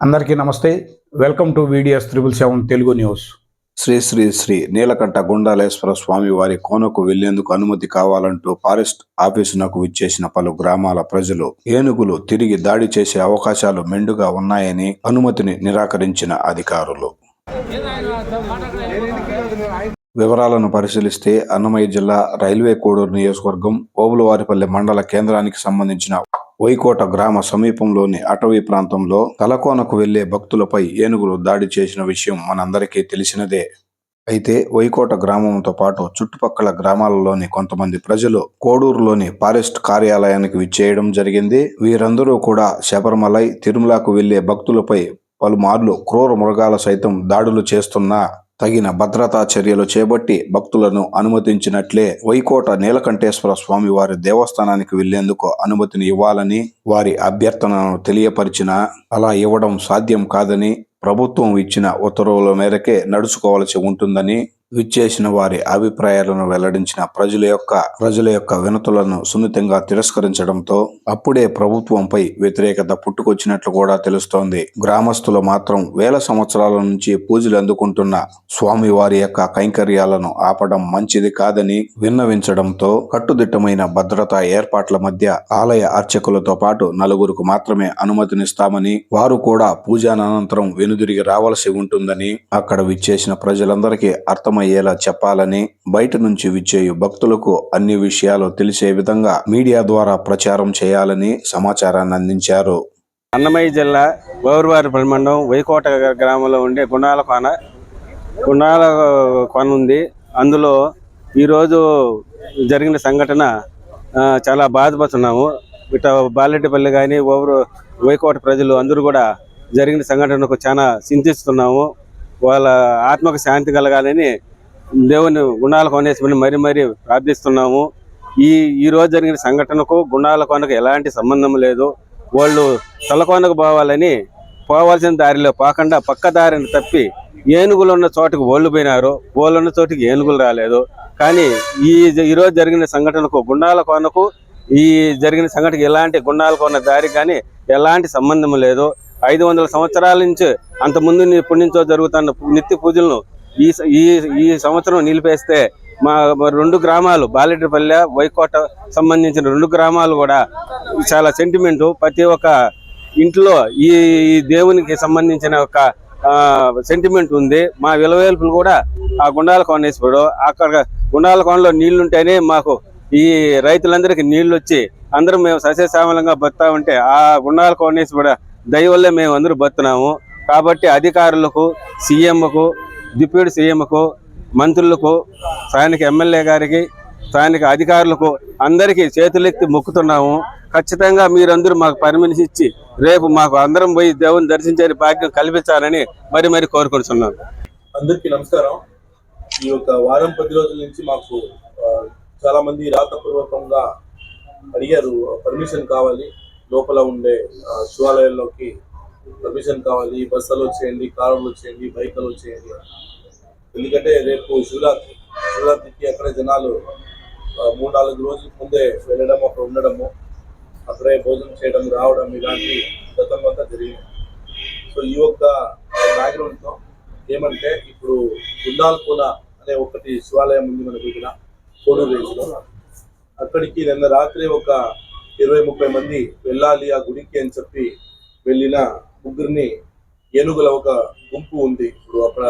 అందరికీ నమస్తే. Welcome to videos triple seven Telugu news Shri Shri Shri Neelakantha Gundaleswara Swamy వారి కోనకు వెళ్ళేందుకు అనుమతి కావాలంటూ ఫారెస్ట్ ఆఫీసునకు విచ్చేసిన పలు గ్రామాల ప్రజలు ఏనుగులు తిరిగి దాడి చేసే అవకాశాలు మెండుగా ఉన్నాయని అనుమతిని నిరాకరించిన అధికారులు. వివరాలను పరిశీలిస్తే అన్నమయ్య జిల్లా రైల్వే కోడూరు నియోజకవర్గం ఓబులవారిపల్లె మండల కేంద్రానికి సంబంధించిన వైకోట గ్రామ సమీపంలోని అటవీ ప్రాంతంలో తలకోనకు వెళ్ళే భక్తులపై ఏనుగులు దాడి చేసిన విషయం మనందరికీ తెలిసినదే. అయితే వైకోట గ్రామంతో పాటు చుట్టుపక్కల గ్రామాలలోని కొంతమంది ప్రజలు కోడూరులోని ఫారెస్ట్ కార్యాలయానికి విచ్చేయడం జరిగింది. వీరందరూ కూడా శబరిమలై తిరుమలకు వెళ్ళే భక్తులపై పలుమార్లు క్రూర మృగాల సైతం దాడులు చేస్తున్నా తగిన భద్రతా చర్యలు చేపట్టి భక్తులను అనుమతించినట్లే వైకోట నీలకంఠేశ్వర స్వామి వారి దేవస్థానానికి వెళ్ళేందుకు అనుమతిని ఇవ్వాలని వారి అభ్యర్థనను తెలియపరిచిన అలా ఇవ్వడం సాధ్యం కాదని ప్రభుత్వం ఇచ్చిన ఉత్తర్వుల మేరకే నడుచుకోవాల్సి ఉంటుందని విచ్చేసిన వారి అభిప్రాయాలను వెల్లడించిన ప్రజల యొక్క ప్రజల యొక్క వినతులను సున్నితంగా తిరస్కరించడంతో అప్పుడే ప్రభుత్వంపై వ్యతిరేకత పుట్టుకొచ్చినట్లు కూడా తెలుస్తోంది. గ్రామస్తులు మాత్రం వేల సంవత్సరాల నుంచి పూజలు అందుకుంటున్న స్వామి వారి యొక్క కైంకర్యాలను ఆపడం మంచిది కాదని విన్నవించడంతో కట్టుదిట్టమైన భద్రతా ఏర్పాట్ల మధ్య ఆలయ అర్చకులతో పాటు నలుగురికి మాత్రమే అనుమతినిస్తామని వారు కూడా పూజానంతరం వెనుదిరిగి రావాల్సి ఉంటుందని అక్కడ విచ్చేసిన ప్రజలందరికీ అర్థమయ్యేలా చెప్పాలని బయట నుంచి విచ్చేయు భక్తులకు అన్ని విషయాలు తెలిసే విధంగా మీడియా ద్వారా ప్రచారం చేయాలని సమాచారాన్ని అందించారు. అన్నమయ్య జిల్లా గౌరవారిపల్లి మండలం వైకోట గ్రామంలో ఉండే గుణాల కోన గుణాల కొన ఉంది. అందులో ఈరోజు జరిగిన సంఘటన చాలా బాధపడుతున్నాము. ఇట బాలెడ్డిపల్లి కానీ ఓవరు వైకోట ప్రజలు అందరూ కూడా జరిగిన సంఘటనకు చాలా చింతిస్తున్నాము. వాళ్ళ ఆత్మకు శాంతి కలగాలని దేవుని గుణాల కొనేసి మరీ మరీ ప్రార్థిస్తున్నాము. ఈ ఈ రోజు జరిగిన సంఘటనకు గుణాల కొనకు ఎలాంటి సంబంధం లేదు. వాళ్ళు తలకోనకు పోవాలని పోవాల్సిన దారిలో పోకుండా పక్క దారిని తప్పి ఏనుగులు ఉన్న చోటుకు ఓళ్ళు పోయినారు. ఓళ్ళు ఉన్న చోటుకి ఏనుగులు రాలేదు. కానీ ఈ ఈ రోజు జరిగిన సంఘటనకు గుండాల కోనకు ఈ జరిగిన సంఘటనకు ఎలాంటి గుండాల కోన దారి కానీ ఎలాంటి సంబంధం లేదు. ఐదు వందల సంవత్సరాల నుంచి అంత ముందు ఇప్పటి నుంచో జరుగుతున్న నిత్య పూజలను ఈ ఈ ఈ సంవత్సరం నిలిపేస్తే మా రెండు గ్రామాలు బాలెడ్డిపల్లె వైకోట సంబంధించిన రెండు గ్రామాలు కూడా చాలా సెంటిమెంటు. ప్రతి ఒక్క ఇంట్లో ఈ దేవునికి సంబంధించిన ఒక సెంటిమెంట్ ఉంది. మా విలవేల్పులు కూడా ఆ గుండాల కోనేశ్వరుడు అక్కడ గుండాల కోనలో నీళ్ళుంటేనే మాకు ఈ రైతులందరికీ నీళ్ళు వచ్చి అందరం మేము సస్యశ్యామలంగా బతుతా ఉంటే ఆ గుండాల కోనేశ్వరుడు దయ వల్లే మేము అందరూ బతున్నాము. కాబట్టి అధికారులకు సీఎంకు డిప్యూటీ సీఎంకు మంత్రులకు స్థానిక ఎమ్మెల్యే గారికి స్థానిక అధికారులకు అందరికీ చేతులెత్తి మొక్కుతున్నాము. ఖచ్చితంగా మీరందరూ మాకు పర్మిషన్ ఇచ్చి రేపు మాకు అందరం పోయి దేవుని దర్శించే భాగ్యం కల్పించాలని మరి మరి కోరుకుంటున్నాను అందరికీ నమస్కారం. ఈ యొక్క వారం పది రోజుల నుంచి మాకు చాలా మంది రాతపూర్వకంగా అడిగారు పర్మిషన్ కావాలి. లోపల ఉండే శివాలయాల్లోకి పర్మిషన్ కావాలి బస్సులు వచ్చేయండి కారులు వచ్చేయండి బైకులు వచ్చేయండి ఎందుకంటే రేపు శివరాత్రి శివరాత్రికి అక్కడ జనాలు మూడు నాలుగు రోజుల ముందే వెళ్ళడం అక్కడ ఉండడము అక్కడే భోజనం చేయడం రావడం ఇలాంటి గతంలో అంతా జరిగింది. సో ఈ యొక్క బ్యాక్గ్రౌండ్తో ఏమంటే ఇప్పుడు గుండాల్పూల అనే ఒకటి శివాలయం ఉంది మనకు ఇక్కడ కోడూరు రేంజ్లో. అక్కడికి నిన్న రాత్రి ఒక ఇరవై ముప్పై మంది వెళ్ళాలి ఆ గుడికి అని చెప్పి వెళ్ళిన ముగ్గురిని ఏనుగుల ఒక గుంపు ఉంది. ఇప్పుడు అక్కడ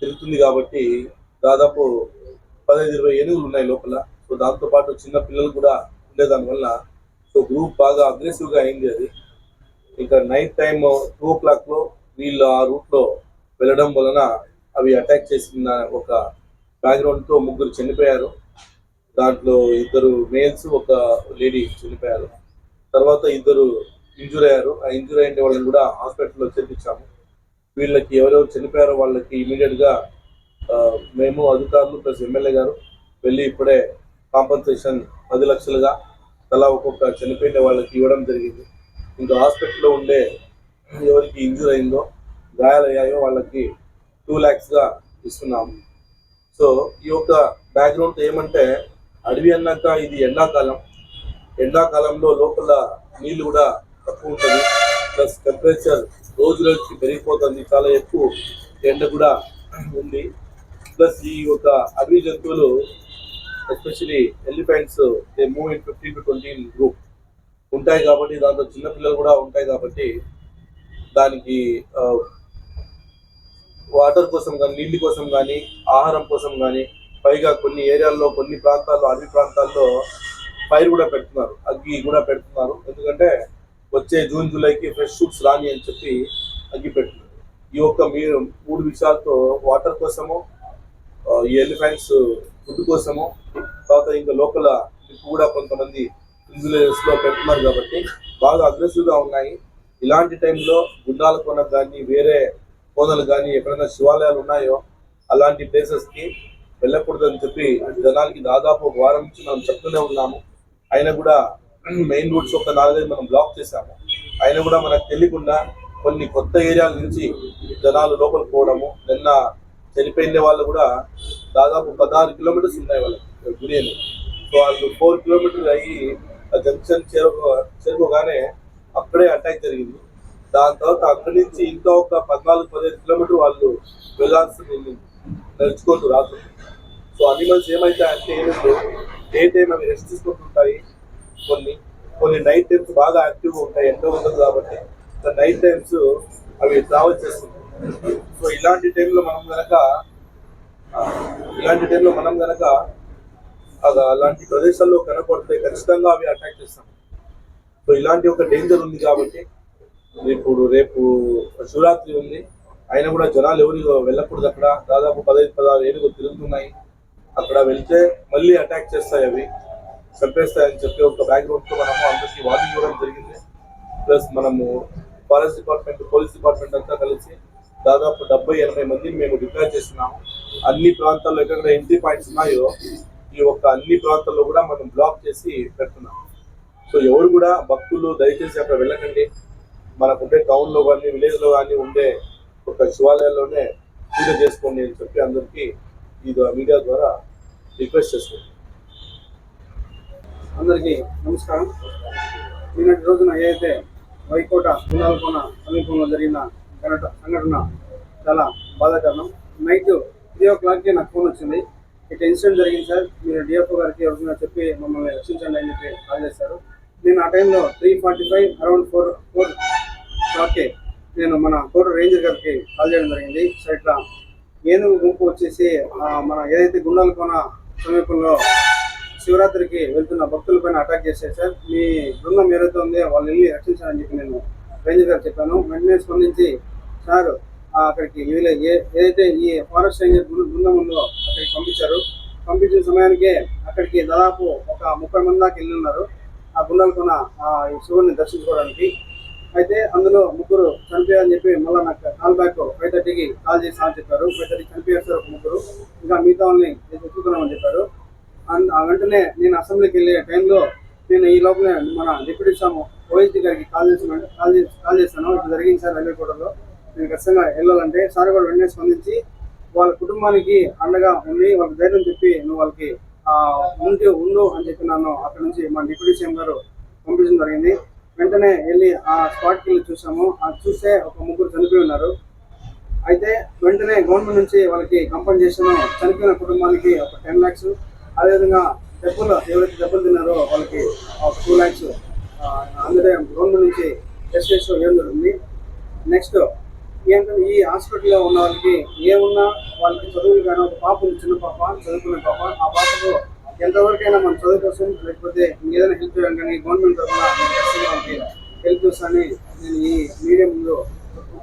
తిరుగుతుంది కాబట్టి దాదాపు పదహైదు ఇరవై ఏనుగులు ఉన్నాయి లోపల. సో దాంతో పాటు చిన్న పిల్లలు కూడా ఉండేదాని వల్ల సో గ్రూప్ బాగా అగ్రెసివ్గా అయింది అది. ఇంకా నైట్ టైం టూ ఓ క్లాక్లో వీళ్ళు ఆ రూట్లో వెళ్ళడం వలన అవి అటాక్ చేసిన ఒక బ్యాక్గ్రౌండ్తో ముగ్గురు చనిపోయారు. దాంట్లో ఇద్దరు మేల్స్ ఒక లేడీ చనిపోయారు. తర్వాత ఇద్దరు ఇంజూర్ అయ్యారు. ఆ ఇంజూర్ అయిన వాళ్ళని కూడా హాస్పిటల్లో చేర్పించాము. వీళ్ళకి ఎవరెవరు చనిపోయారో వాళ్ళకి ఇమీడియట్గా మేము అధికారులు ప్లస్ ఎమ్మెల్యే గారు వెళ్ళి ఇప్పుడే కాంపన్సేషన్ పది లక్షలుగా తలా ఒక్కొక్క చనిపోయిన వాళ్ళకి ఇవ్వడం జరిగింది. ఇంకా హాస్పిటల్లో ఉండే ఎవరికి ఇంజూర్ అయిందో గాయాలయ్యాయో వాళ్ళకి టూ ల్యాక్స్గా ఇస్తున్నాము. సో ఈ యొక్క బ్యాక్గ్రౌండ్ ఏమంటే అడవి అన్నాక ఇది ఎండాకాలం. ఎండాకాలంలో లోపల నీళ్ళు కూడా తక్కువ ఉంటుంది. ప్లస్ టెంపరేచర్ రోజు రోజుకి పెరిగిపోతుంది. చాలా ఎక్కువ ఎండ కూడా ఉంది. ప్లస్ ఈ యొక్క అడవి జంతువులు especially elephants they move in fifteen to twenty group ఉంటాయి కాబట్టి దాంట్లో చిన్నపిల్లలు కూడా ఉంటాయి కాబట్టి దానికి వాటర్ కోసం కానీ నీళ్ళ కోసం కానీ ఆహారం కోసం కానీ పైగా కొన్ని ఏరియాల్లో కొన్ని ప్రాంతాల్లో అన్ని ప్రాంతాల్లో ఫైర్ కూడా పెడుతున్నారు. అగ్గి కూడా పెడుతున్నారు. ఎందుకంటే వచ్చే జూన్ జూలైకి ఫ్రెష్ షూట్స్ రాని అని చెప్పి అగ్గి ఈ యొక్క మీరు మూడు విషయాలతో వాటర్ కోసము ఈ ఎలిఫెంట్స్ ఫుడ్ కోసము తర్వాత ఇంకా లోపల కూడా కొంతమంది విలేజెస్ పెట్టున్నారు కాబట్టి బాగా అగ్రెసివ్గా ఉన్నాయి. ఇలాంటి టైంలో గుండాల కొన కానీ వేరే కోనలు కానీ ఎక్కడైనా శివాలయాలు ఉన్నాయో అలాంటి ప్లేసెస్కి వెళ్ళకూడదని చెప్పి జనాలకి దాదాపు ఒక వారం నుంచి మనం చెప్తూనే ఉన్నాము. అయినా కూడా మెయిన్ రూట్స్ ఒక నాలుగైదు మనం బ్లాక్ చేశాము. అయినా కూడా మనకు తెలియకుండా కొన్ని కొత్త ఏరియాల నుంచి జనాలు లోపలికి పోవడము నిన్న చనిపోయిన వాళ్ళు కూడా దాదాపు పదహారు కిలోమీటర్స్ ఉన్నాయి వాళ్ళకి గురియని సో వాళ్ళు ఫోర్ కిలోమీటర్లు అయ్యి ఆ జంక్షన్ చేరుకో చేరుకోగానే అక్కడే అటాక్ జరిగింది. దాని తర్వాత అక్కడి నుంచి ఇంకా ఒక పద్నాలుగు పదిహేను కిలోమీటర్ వాళ్ళు వెళ్ళాల్సి నడుచుకుంటూ రాత్రి. సో అనిమల్స్ అంటే ఏమిటో ఏ టైం అవి రెస్ట్ తీసుకుంటుంటాయి కొన్ని కొన్ని నైట్ టైమ్స్ బాగా యాక్టివ్గా ఉంటాయి ఎండ ఉండదు కాబట్టి నైట్ టైమ్స్ అవి ట్రావెల్ చేస్తుంటాయి సో ఇలాంటి టైంలో మనం కనుక ఇలాంటి టైంలో మనం కనుక అలాంటి ప్రదేశాల్లో కనపడితే ఖచ్చితంగా అవి అటాక్ చేస్తాం. సో ఇలాంటి ఒక డేంజర్ ఉంది కాబట్టి ఇప్పుడు రేపు శివరాత్రి ఉంది అయినా కూడా జనాలు ఎవరు వెళ్ళకూడదు అక్కడ. దాదాపు పదహైదు పదహారు ఏడుగులు తిరుగుతున్నాయి. అక్కడ వెళ్తే మళ్ళీ అటాక్ చేస్తాయి అవి. చంపేస్తాయని చెప్పి ఒక బ్యాక్గ్రౌండ్తో మనము అందరికీ వార్నింగ్ ఇవ్వడం జరిగింది. ప్లస్ మనము ఫారెస్ట్ డిపార్ట్మెంట్ పోలీస్ డిపార్ట్మెంట్ అంతా కలిసి దాదాపు డెబ్బై ఎనభై మంది మేము డిక్లేర్ చేసినాము అన్ని ప్రాంతాల్లో ఎక్కడ ఎంట్రీ పాయింట్స్ ఉన్నాయో ఈ ఒక్క అన్ని ప్రాంతాల్లో కూడా మనం బ్లాక్ చేసి పెడుతున్నాం. సో ఎవరు కూడా భక్తులు దయచేసి అక్కడ వెళ్ళకండి. మనకుండే టౌన్లో కానీ విలేజ్లో కానీ ఉండే ఒక శివాలయాల్లోనే పూజ చేసుకోండి అని చెప్పి అందరికీ ఇది మీడియా ద్వారా రిక్వెస్ట్ చేసుకోండి అందరికీ నమస్కారం. నిన్నటి రోజున ఏదైతే వైకోట గుండాలకోన సమీపంలో జరిగిన ఘనట సంఘటన చాలా బాధాకరణం నైట్ త్రీ ఓ క్లాక్కి నాకు ఫోన్ వచ్చింది. ఇటు ఇన్సిడెంట్ జరిగింది సార్. మీరు డిఎఫ్ఓ గారికి ఎవరికైనా చెప్పి మమ్మల్ని రక్షించండి అని చెప్పి కాల్ చేశారు. నేను ఆ టైంలో three forty five around four four క్లాక్కి నేను మన కోట రేంజర్ గారికి కాల్ చేయడం జరిగింది. సో ఇట్లా ఏనుగు గుంపు వచ్చేసి మన ఏదైతే గుండాలకోన సమీపంలో శివరాత్రికి వెళ్తున్న భక్తుల పైన అటాక్ చేశారు సార్. మీ బృందం ఏదైతే ఉందో వాళ్ళు వెళ్ళి రక్షించాలని చెప్పి నేను రేంజర్ గారు చెప్పాను. వెంటనే స్పందించి సార్ అక్కడికి వీళ్ళ ఏ- ఏదైతే ఈ ఫారెస్ట్ రేంజర్ బృందం ఉందో అక్కడికి పంపించారు. పంపించిన సమయానికే అక్కడికి దాదాపు ఒక ముప్పై మంది దాకా వెళ్ళి ఉన్నారు. ఆ గుండాలకున్న ఆ శివుడిని శివుని దర్శించుకోవడానికి. అయితే అందులో ముగ్గురు చనిపోయారని చెప్పి మళ్ళీ నాకు కాల్ బ్యాక్ ఫైవ్ థర్టీకి కాల్ చేసి అని చెప్పారు. ఫైవ్ థర్టీకి చనిపోయారు సార్ ఒక ముగ్గురు. ఇంకా మిగతా వాళ్ళని ఎత్తుకున్నామని చెప్పారు. వెంటనే నేను అసెంబ్లీకి వెళ్ళే టైంలో నేను ఈ లోపల మన డిప్యూటీ సామ్ ఓఎస్డి గారికి కాల్ చేసిన కాల్ చేసి కాల్ చేశాను. ఇట్లా జరిగింది సార్ రైల్వే కోటలో. నేను ఖచ్చితంగా వెళ్ళాలంటే సార్ కూడా వెంటనే స్పందించి వాళ్ళ కుటుంబానికి అండగా ఉండి వాళ్ళకి ధైర్యం చెప్పి నువ్వు వాళ్ళకి ఆ, ఉంటే ఉండు అని చెప్పి నన్ను అక్కడ నుంచి మా డిప్యూటీ సీఎం గారు పంపించడం జరిగింది. వెంటనే వెళ్ళి ఆ స్పాట్కి వెళ్ళి చూసాము అది చూస్తే ఒక ముగ్గురు చనిపోయి ఉన్నారు. అయితే వెంటనే గవర్నమెంట్ నుంచి వాళ్ళకి కంపెన్సేషన్ చనిపోయిన కుటుంబానికి ఒక టెన్ ల్యాక్స్ అదేవిధంగా దెబ్బలు ఎవరైతే దెబ్బలు తిన్నారో వాళ్ళకి టూ ల్యాక్స్ అందుకే గవర్నమెంట్ నుంచి ఎస్ఎస్ ఏం జరుగుతుంది? నెక్స్ట్ ఏంటంటే ఈ హాస్పిటల్లో ఉన్న వాళ్ళకి ఏమున్నా వాళ్ళకి చదువులు కానీ ఒక పాప ఉంది చిన్న పాప చదువుకునే పాప ఆ పాపకు ఎంతవరకైనా మన చదువు కోసం లేకపోతే ఏదైనా హెల్ప్ చేయడం కానీ గవర్నమెంట్ తరఫున వాళ్ళకి హెల్ప్ చేస్తానని నేను ఈ మీడియా ముందు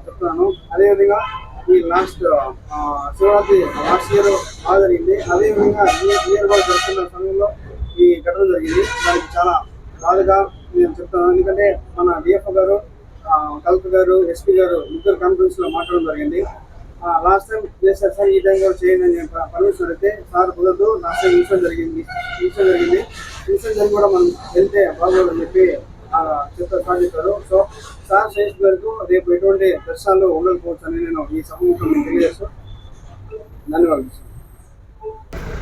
చెప్తున్నాను. అదేవిధంగా ఈ లాస్ట్ శివరాత్రి లాస్ట్ ఇయర్ బాగా జరిగింది అదేవిధంగా ఇయర్ కూడా జరుగుతున్న సమయంలో ఈ ఘటన జరిగింది. దానికి చాలా బాధగా నేను చెప్తాను. ఎందుకంటే మన డిఎఫ్ఓ గారు కలెక్టర్ గారు ఎస్పీ గారు ముగ్గురు కాన్ఫరెన్స్లో మాట్లాడడం జరిగింది. లాస్ట్ టైం చేశారు సార్ ఈ టైంలో చేయండి అని పర్మిషన్ అడిగితే సార్ కుదరదు లాస్ట్ టైం ఇన్సూరెన్స్ జరిగింది ఇన్సూరెన్స్ జరిగింది ఇన్సూరెన్స్ జరిగి కూడా మనం వెళ్తే బాగోదని చెప్పి చెప్తారు సార్ చెప్పారు. సో సార్ శేష్ గారికి రేపు ఎటువంటి దర్శనాలు ఉండకపోవచ్చు అని నేను ఈ సభముఖం మీకు తెలియజేస్తూ ధన్యవాదాలు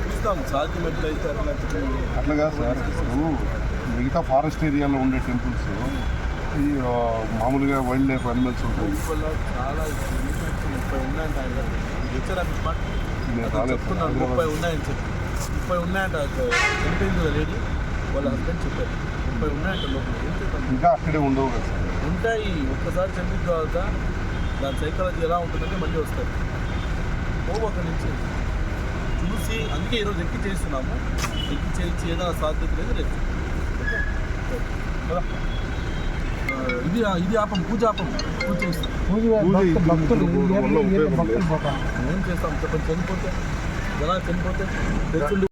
చూస్తాం సాధ్యమైతే అట్లా కాదు సార్. ఇప్పుడు మిగతా ఫారెస్ట్ ఏరియాలో ఉండే టెంపుల్స్ ఈ మామూలుగా వైల్డ్ లైఫ్ అనిమల్స్ ఉంటాయి. చాలా ముప్పై ఉన్నాయంట ఆయన చెప్తున్నాను. ముప్పై ఉన్నాయని చెప్పి. ముప్పై ఉన్నాయంట అది చనిపోయింది కదా లేడీ వాళ్ళ హస్బెండ్ చెప్పారు. ముప్పై ఉన్నాయంట లోపల. ఇంకా అక్కడే ఉండవు కదా సార్. ఉంటాయి. ఒక్కసారి చంపిన తర్వాత దాని సైకాలజీ ఎలా ఉంటుందంటే మళ్ళీ వస్తాయి. ఓ అక్కడి నుంచి చూసి అందుకే ఈరోజు ఎక్కి చేస్తున్నాము. ఎక్కి చేయించి ఏదైనా సాధ్యత లేదు రేపు? ఆ, ఇది ఇది ఆపం పూజ ఆపం. పూజ చేస్తాం. లేదు. ఏం చేస్తాం? చెప్పండి చనిపోతే ఎలా చనిపోతే